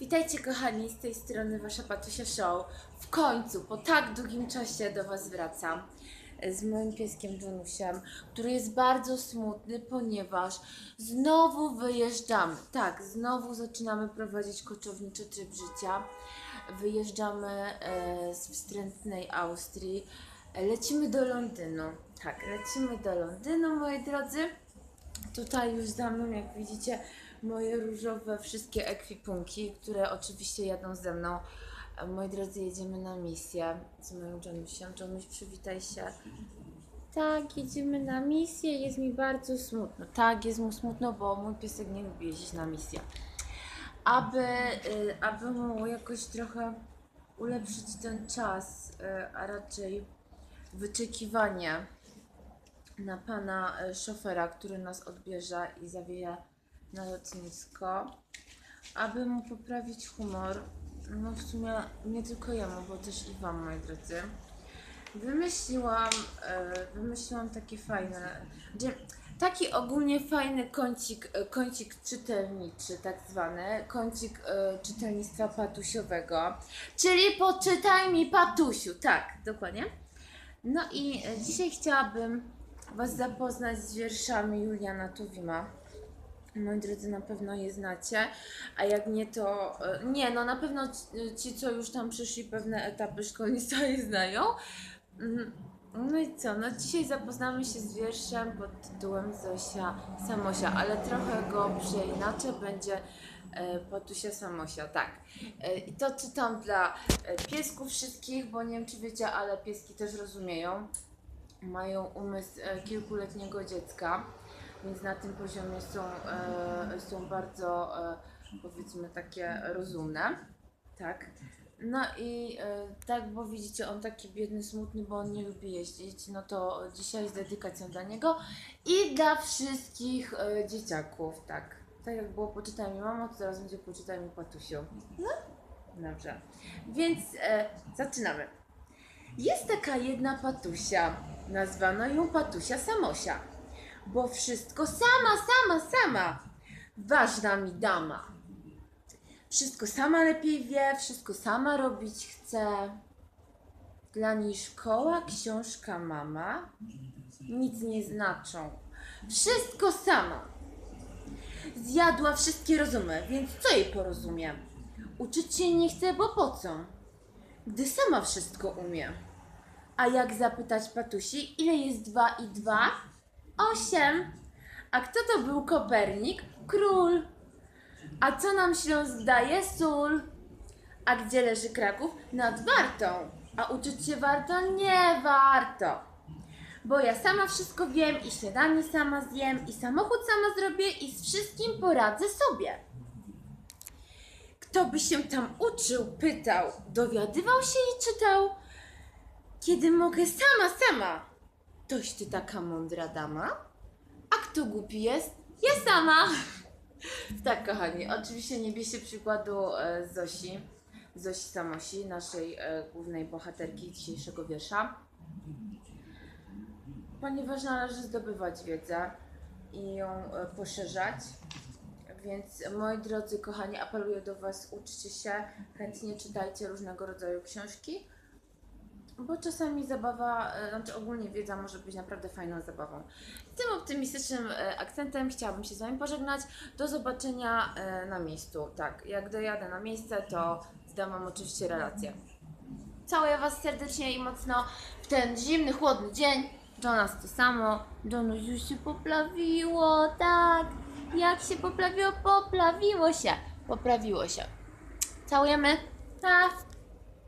Witajcie kochani, z tej strony Wasza Patusia Show. W końcu, po tak długim czasie do Was wracam e, z moim pieskiem Jonusiem, który jest bardzo smutny, ponieważ znowu wyjeżdżamy. Tak, znowu zaczynamy prowadzić koczowniczy tryb życia. Wyjeżdżamy e, z wstrętnej Austrii. Lecimy do Londynu. Tak, lecimy do Londynu, moi drodzy. Tutaj już za mną, jak widzicie, moje różowe wszystkie ekwipunki, które oczywiście jadą ze mną. Moi drodzy, jedziemy na misję z moim Jonusiem. Jonuś, przywitaj się. Tak, jedziemy na misję, jest mi bardzo smutno. Tak, jest mu smutno, bo mój piesek nie lubi jeździć na misję. Aby, y, aby mu jakoś trochę ulepszyć ten czas, y, a raczej wyczekiwanie na pana e, szofera, który nas odbierze i zawieje na lotnisko, aby mu poprawić humor. No w sumie nie tylko jemu, bo też i wam, moi drodzy. Wymyśliłam, e, wymyśliłam takie fajne, taki ogólnie fajny kącik, e, kącik czytelniczy, tak zwany, kącik e, czytelnictwa patusiowego, czyli poczytaj mi patusiu, tak, dokładnie. No i dzisiaj chciałabym Was zapoznać z wierszami Juliana Tuwima. Moi drodzy, na pewno je znacie, a jak nie, to e, nie, no na pewno ci- ci, co już tam przeszli pewne etapy szkolnictwa je znają. Mhm. No i co, no dzisiaj zapoznamy się z wierszem pod tytułem Zosia Samosia, ale trochę go przeinaczę, będzie e, Patusia Samosia, tak. E, I to czytam dla e, piesków wszystkich, bo nie wiem czy wiecie, ale pieski też rozumieją mają umysł e, kilkuletniego dziecka, więc na tym poziomie są, e, są bardzo, e, powiedzmy, takie rozumne. Tak. No i e, tak, bo widzicie, on taki biedny, smutny, bo on nie lubi jeździć, no to dzisiaj z dedykacją dla niego i dla wszystkich dzieciaków, tak. Tak jak było Poczytaj mi mamo, to teraz będzie Poczytaj mi patusiu. No, dobrze. Więc e, zaczynamy. Jest taka jedna patusia, nazwano ją patusia Samosia, bo wszystko sama, sama, sama, ważna mi dama. Wszystko sama lepiej wie, wszystko sama robić chce. Dla niej szkoła, książka, mama nic nie znaczą. Wszystko sama. Zjadła wszystkie rozumy, więc co jej porozumie? Uczyć się nie chce, bo po co? Gdy sama wszystko umie. A jak zapytać Patusi, ile jest dwa i dwa? Osiem. A kto to był Kopernik? Król. A co nam Śląsk daje? Sól. A gdzie leży Kraków? Nad Wartą. A uczyć się warto? Nie warto. Bo ja sama wszystko wiem i śniadanie sama zjem i samochód sama zrobię i z wszystkim poradzę sobie. Kto by się tam uczył, pytał, dowiadywał się i czytał. Kiedy mogę sama, sama. Toś ty taka mądra dama? A kto głupi jest? Ja sama. Tak, kochani, oczywiście nie bierzcie przykładu e, Zosi, Zosi Samosi, naszej e, głównej bohaterki dzisiejszego wiersza, ponieważ należy zdobywać wiedzę i ją e, poszerzać. Więc moi drodzy kochani, apeluję do Was, uczcie się, chętnie czytajcie różnego rodzaju książki, bo czasami zabawa, e, znaczy ogólnie wiedza może być naprawdę fajną zabawą. Z tym optymistycznym e, akcentem chciałabym się z Wami pożegnać. Do zobaczenia e, na miejscu. Tak, jak dojadę na miejsce, to zdam Wam oczywiście relację. Całuję Was serdecznie i mocno w ten zimny, chłodny dzień. Jonas to samo. Jonuś już się poplawiło, tak. Jak się poplawiło? Poplawiło się. Poprawiło się. Całujemy. Tak.